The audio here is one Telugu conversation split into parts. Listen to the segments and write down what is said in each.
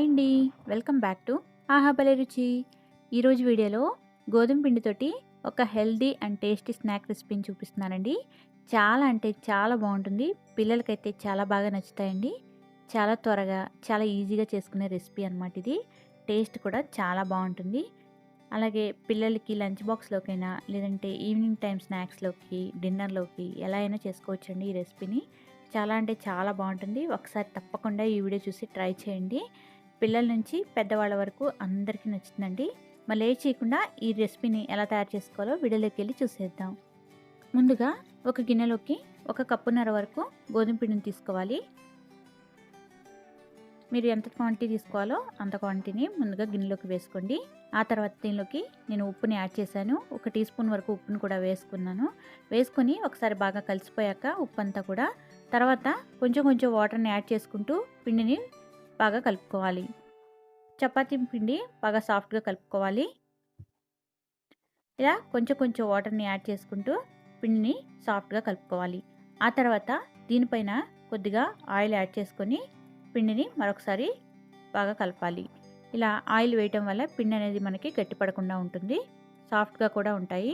హాయ్ అండి. వెల్కమ్ బ్యాక్ టు ఆహా భలే రుచి. ఈరోజు వీడియోలో గోధుమ పిండితోటి ఒక హెల్దీ అండ్ టేస్టీ స్నాక్ రెసిపీని చూపిస్తున్నానండి. చాలా అంటే చాలా బాగుంటుంది. పిల్లలకైతే చాలా బాగా నచ్చుతాయండి. చాలా త్వరగా చాలా ఈజీగా చేసుకునే రెసిపీ అనమాట ఇది. టేస్ట్ కూడా చాలా బాగుంటుంది. అలాగే పిల్లలకి లంచ్ బాక్స్లోకైనా లేదంటే ఈవినింగ్ టైం స్నాక్స్లోకి డిన్నర్లోకి ఎలా అయినా చేసుకోవచ్చండి ఈ రెసిపీని. చాలా అంటే చాలా బాగుంటుంది. ఒకసారి తప్పకుండా ఈ వీడియో చూసి ట్రై చేయండి. పిల్లల నుంచి పెద్దవాళ్ళ వరకు అందరికీ నచ్చుతుందండి మళ్ళీ ఏ చేయకుండా ఈ రెసిపీని ఎలా తయారు చేసుకోవాలో వీడియోలోకి వెళ్ళి చూసేద్దాం. ముందుగా ఒక గిన్నెలోకి ఒక కప్పున్నర వరకు గోధుమ పిండిని తీసుకోవాలి. మీరు ఎంత క్వాంటిటీ తీసుకోవాలో అంత క్వాంటిటీని ముందుగా గిన్నెలోకి వేసుకోండి. ఆ తర్వాత దీనిలోకి నేను ఉప్పుని యాడ్ చేశాను. ఒక టీ స్పూన్ వరకు ఉప్పుని కూడా వేసుకున్నాను. వేసుకొని ఒకసారి బాగా కలిసిపోయాక ఉప్పు అంతా కూడా తర్వాత కొంచెం కొంచెం వాటర్ని యాడ్ చేసుకుంటూ పిండిని బాగా కలుపుకోవాలి. చపాతీ పిండి బాగా సాఫ్ట్గా కలుపుకోవాలి. ఇలా కొంచెం కొంచెం వాటర్ని యాడ్ చేసుకుంటూ పిండిని సాఫ్ట్గా కలుపుకోవాలి. ఆ తర్వాత దీనిపైన కొద్దిగా ఆయిల్ యాడ్ చేసుకొని పిండిని మరొకసారి బాగా కలపాలి. ఇలా ఆయిల్ వేయటం వల్ల పిండి అనేది మనకి గట్టిపడకుండా ఉంటుంది. సాఫ్ట్గా కూడా ఉంటాయి.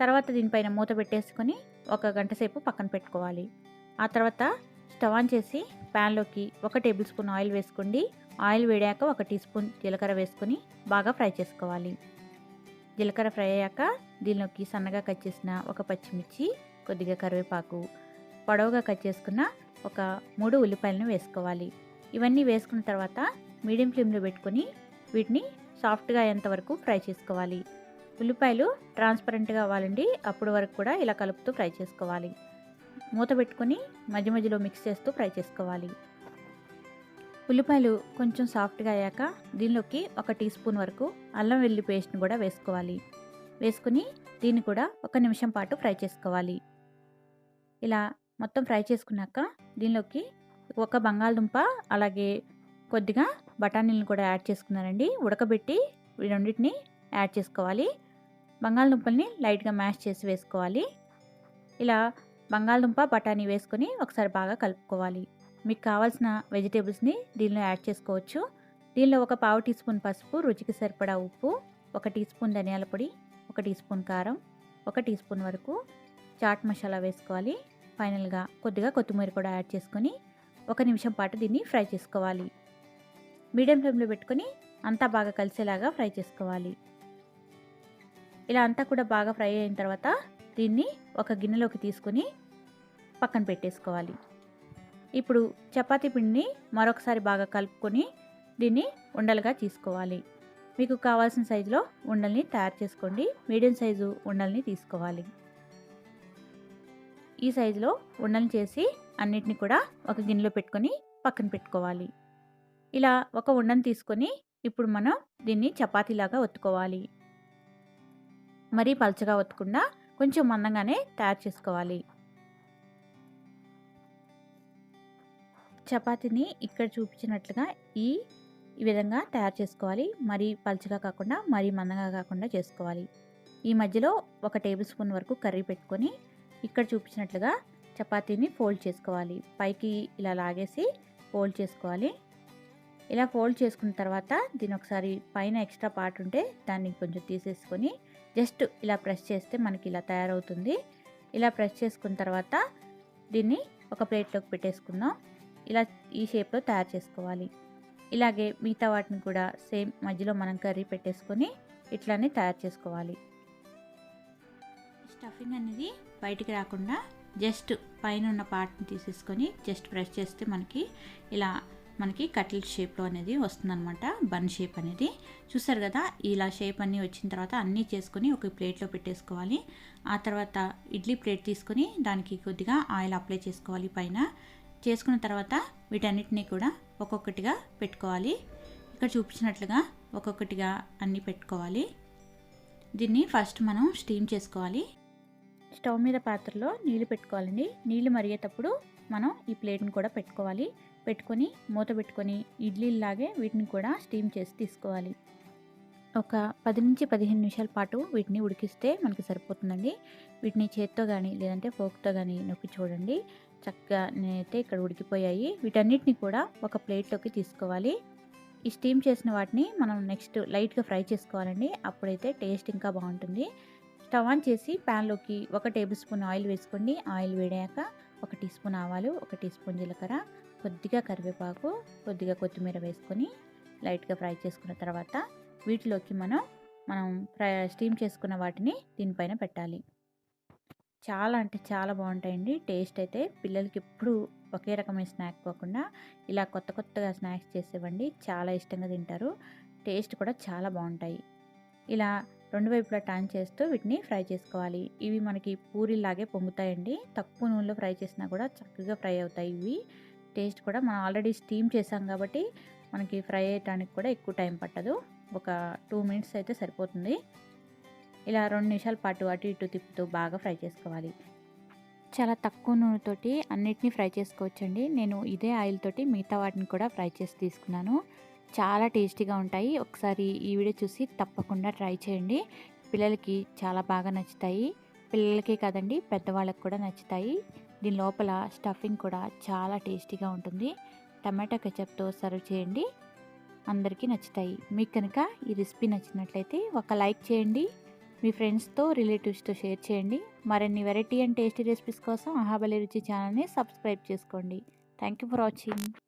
తర్వాత దీనిపైన మూత పెట్టేసుకొని ఒక గంట సేపు పక్కన పెట్టుకోవాలి. ఆ తర్వాత స్టవ్ ఆన్ చేసి ప్యాన్లోకి ఒక టేబుల్ స్పూన్ ఆయిల్ వేసుకోండి. ఆయిల్ వేడాక ఒక టీ స్పూన్ జీలకర్ర వేసుకొని బాగా ఫ్రై చేసుకోవాలి. జీలకర్ర ఫ్రై అయ్యాక దీనిలోకి సన్నగా కట్ చేసిన ఒక పచ్చిమిర్చి కొద్దిగా కరివేపాకు పొడవుగా కట్ చేసుకున్న ఒక మూడు ఉల్లిపాయలను వేసుకోవాలి. ఇవన్నీ వేసుకున్న తర్వాత మీడియం ఫ్లేమ్లో పెట్టుకొని వీటిని సాఫ్ట్గా అయ్యేంతవరకు ఫ్రై చేసుకోవాలి. ఉల్లిపాయలు ట్రాన్స్పరెంట్గా అవ్వాలండి. అప్పుడు వరకు కూడా ఇలా కలుపుతూ ఫ్రై చేసుకోవాలి. మూత పెట్టుకొని మధ్య మధ్యలో మిక్స్ చేస్తూ ఫ్రై చేసుకోవాలి. ఉల్లిపాయలు కొంచెం సాఫ్ట్గా అయ్యాక దీనిలోకి ఒక టీ స్పూన్ వరకు అల్లం వెల్లి పేస్ట్ని కూడా వేసుకోవాలి. వేసుకుని దీన్ని కూడా ఒక నిమిషం పాటు ఫ్రై చేసుకోవాలి. ఇలా మొత్తం ఫ్రై చేసుకున్నాక దీనిలోకి ఒక బంగాళదుంప అలాగే కొద్దిగా బఠానీలను కూడా యాడ్ చేసుకున్నానండి. ఉడకబెట్టి రెండింటిని యాడ్ చేసుకోవాలి. బంగాళదుంపల్ని లైట్గా మ్యాష్ చేసి వేసుకోవాలి. ఇలా బంగాళదుంప బఠానీ వేసుకొని ఒకసారి బాగా కలుపుకోవాలి. మీకు కావాల్సిన వెజిటేబుల్స్ని దీనిలో యాడ్ చేసుకోవచ్చు. దీనిలో ఒక పావు టీ స్పూన్ పసుపు రుచికి సరిపడా ఉప్పు ఒక టీ స్పూన్ ధనియాల పొడి ఒక టీ స్పూన్ కారం ఒక టీ స్పూన్ వరకు చాట్ మసాలా వేసుకోవాలి. ఫైనల్గా కొద్దిగా కొత్తిమీర కూడా యాడ్ చేసుకొని ఒక నిమిషం పాటు దీన్ని ఫ్రై చేసుకోవాలి. మీడియం ఫ్లేమ్లో పెట్టుకొని అంతా బాగా కలిసేలాగా ఫ్రై చేసుకోవాలి. ఇలా అంతా కూడా బాగా ఫ్రై అయిన తర్వాత దీన్ని ఒక గిన్నెలోకి తీసుకొని పక్కన పెట్టేసుకోవాలి. ఇప్పుడు చపాతీ పిండిని మరొకసారి బాగా కలుపుకొని దీన్ని ఉండలుగా తీసుకోవాలి. మీకు కావాల్సిన సైజులో ఉండల్ని తయారు చేసుకోండి. మీడియం సైజు ఉండల్ని తీసుకోవాలి. ఈ సైజులో ఉండల్ని చేసి అన్నిటిని కూడా ఒక గిన్నెలో పెట్టుకొని పక్కన పెట్టుకోవాలి. ఇలా ఒక ఉండను తీసుకొని ఇప్పుడు మనం దీన్ని చపాతీలాగా ఒత్తుకోవాలి. మరీ పలచగా ఒత్తకుండా కొంచెం మందంగానే తయారు చేసుకోవాలి. చపాతీని ఇక్కడ చూపించినట్లుగా ఈ ఈ విధంగా తయారు చేసుకోవాలి. మరీ పలుచగా కాకుండా మరీ మందంగా కాకుండా చేసుకోవాలి. ఈ మధ్యలో ఒక టేబుల్ స్పూన్ వరకు కర్రీ పెట్టుకొని ఇక్కడ చూపించినట్లుగా చపాతీని ఫోల్డ్ చేసుకోవాలి. పైకి ఇలా లాగేసి ఫోల్డ్ చేసుకోవాలి. ఇలా ఫోల్డ్ చేసుకున్న తర్వాత దీని ఒకసారి పైన ఎక్స్ట్రా పార్ట్ ఉంటే దాన్ని కొంచెం తీసేసుకొని జస్ట్ ఇలా ప్రెస్ చేస్తే మనకి ఇలా తయారవుతుంది. ఇలా ప్రెస్ చేసుకున్న తర్వాత దీన్ని ఒక ప్లేట్లోకి పెట్టేసుకుందాం. ఇలా ఈ షేప్లో తయారు చేసుకోవాలి. ఇలాగే మిగతా వాటిని కూడా సేమ్ మధ్యలో మనం కర్రీ పెట్టేసుకొని ఇట్లానే తయారు చేసుకోవాలి. స్టఫింగ్ అనేది బయటికి రాకుండా జస్ట్ పైన ఉన్న పార్ట్ని తీసేసుకొని జస్ట్ ప్రెస్ చేస్తే మనకి ఇలా మనకి కట్లెట్ షేప్లో అనేది వస్తుందన్నమాట. బన్ షేప్ అనేది. చూసారు కదా ఇలా షేప్ అన్నీ వచ్చిన తర్వాత అన్నీ చేసుకొని ఒక ప్లేట్లో పెట్టేసుకోవాలి. ఆ తర్వాత ఇడ్లీ ప్లేట్ తీసుకొని దానికి కొద్దిగా ఆయిల్ అప్లై చేసుకోవాలి పైన. చేసుకున్న తర్వాత వీటన్నిటిని కూడా ఒక్కొక్కటిగా పెట్టుకోవాలి. ఇక్కడ చూపించినట్లుగా ఒక్కొక్కటిగా అన్నీ పెట్టుకోవాలి. దీన్ని ఫస్ట్ మనం స్టీమ్ చేసుకోవాలి. స్టవ్ మీద పాత్రలో నీళ్ళు పెట్టుకోవాలండి. నీళ్ళు మరిగేటప్పుడు మనం ఈ ప్లేట్ని కూడా పెట్టుకోవాలి. పెట్టుకొని మూత పెట్టుకొని ఇడ్లీలాగే వీటిని కూడా స్టీమ్ చేసి తీసుకోవాలి. ఒక పది నుంచి పదిహేను నిమిషాల పాటు వీటిని ఉడికిస్తే మనకి సరిపోతుందండి. వీటిని చేత్తో కానీ లేదంటే ఫోక్తో కానీ నొక్కి చూడండి. చక్కగా నేనైతే ఇక్కడ ఉడికిపోయాయి. వీటన్నిటిని కూడా ఒక ప్లేట్లోకి తీసుకోవాలి. ఈ స్టీమ్ చేసిన వాటిని మనం నెక్స్ట్ లైట్గా ఫ్రై చేసుకోవాలండి. అప్పుడైతే టేస్ట్ ఇంకా బాగుంటుంది. స్టవ్ ఆన్ చేసి ప్యాన్లోకి ఒక టేబుల్ స్పూన్ ఆయిల్ వేసుకోండి. ఆయిల్ వేడాక ఒక టీ స్పూన్ ఆవాలు ఒక టీ స్పూన్ జీలకర్ర కొద్దిగా కరివేపాకు కొద్దిగా కొత్తిమీర వేసుకొని లైట్గా ఫ్రై చేసుకున్న తర్వాత వీటిలోకి మనం మనం ఫ్రై స్టీమ్ చేసుకున్న వాటిని దీనిపైన పెట్టాలి. చాలా అంటే చాలా బాగుంటాయండి. టేస్ట్ అయితే పిల్లలకి ఎప్పుడు ఒకే రకమైన స్నాక్ కాకుండా ఇలా కొత్త కొత్తగా స్నాక్స్ చేసేవ్వండి చాలా ఇష్టంగా తింటారు. టేస్ట్ కూడా చాలా బాగుంటాయి. ఇలా రెండు వైపులా టర్న్ చేస్తూ వీటిని ఫ్రై చేసుకోవాలి. ఇవి మనకి పూరిలాగే పొంగుతాయండి. తక్కువ నూనెలో ఫ్రై చేసినా కూడా చక్కగా ఫ్రై అవుతాయి ఇవి. టేస్ట్ కూడా మనం ఆల్రెడీ స్టీమ్ చేసాం కాబట్టి మనకి ఫ్రై అయ్యడానికి కూడా ఎక్కువ టైం పట్టదు. ఒక టూ మినిట్స్ అయితే సరిపోతుంది. ఇలా రెండు నిమిషాల పాటు అటు ఇటు తిప్పుతూ బాగా ఫ్రై చేసుకోవాలి. చాలా తక్కువ నూనెతోటి అన్నిటినీ ఫ్రై చేసుకోవచ్చండి. నేను ఇదే ఆయిల్ తోటి మిగతా వాటిని కూడా ఫ్రై చేసి తీసుకున్నాను. చాలా టేస్టీగా ఉంటాయి. ఒకసారి ఈ వీడియో చూసి తప్పకుండా ట్రై చేయండి. పిల్లలకి చాలా బాగా నచ్చుతాయి. పిల్లలకే కాదండి పెద్దవాళ్ళకి కూడా నచ్చుతాయి. దీని లోపల స్టఫింగ్ కూడా చాలా టేస్టీగా ఉంటుంది. టమాటా కెచప్తో సర్వ్ చేయండి. అందరికీ నచ్చుతాయి. మీకు కనుక ఈ రెసిపీ నచ్చినట్లయితే ఒక లైక్ చేయండి. మీ ఫ్రెండ్స్తో రిలేటివ్స్తో షేర్ చేయండి. మరిన్ని వెరైటీ అండ్ టేస్టీ రెసిపీస్ కోసం అహాబలి రుచి ఛానల్ని సబ్స్క్రైబ్ చేసుకోండి. Thank you for watching.